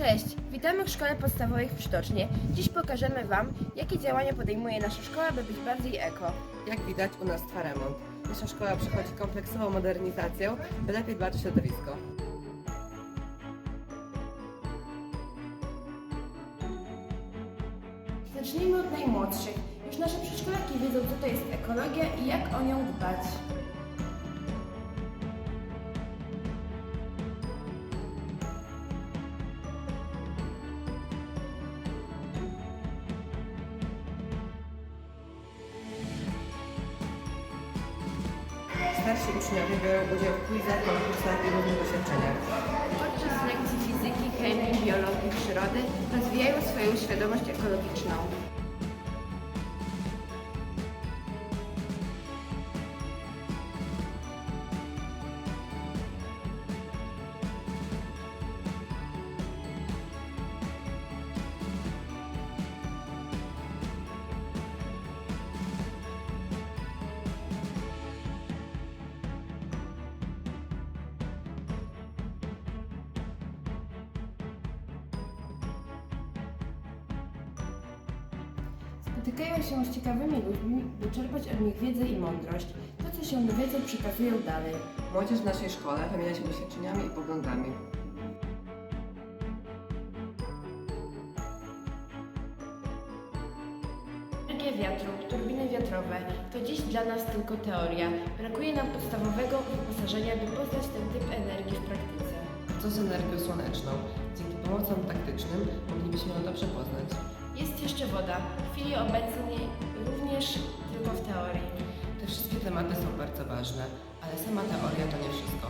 Cześć, witamy w Szkole Podstawowej w Przytocznie. Dziś pokażemy Wam, jakie działania podejmuje nasza szkoła, by być bardziej eko. Jak widać, u nas trwa remont. Nasza szkoła przechodzi kompleksową modernizację, by lepiej dbać o środowisko. Zacznijmy od najmłodszych. Już nasze przedszkolaki wiedzą, co to jest ekologia i jak o nią dbać. Starsi uczniowie biorą udział w quizach, konkursach i różnych doświadczeniach. Podczas lekcji fizyki, chemii, biologii, przyrody rozwijają swoją świadomość ekologiczną. Spotykają się z ciekawymi ludźmi, by czerpać od nich wiedzę i mądrość. To, co się dowiedzą, przekazują dalej. Młodzież w naszej szkole wymienia się doświadczeniami i poglądami. Energia wiatru, turbiny wiatrowe to dziś dla nas tylko teoria. Brakuje nam podstawowego wyposażenia, by poznać ten typ energii w praktyce. Co z energią słoneczną? Dzięki pomocom taktycznym moglibyśmy ją dobrze poznać. Woda. W chwili obecnej również tylko w teorii. Te wszystkie tematy są bardzo ważne, ale sama teoria to nie wszystko.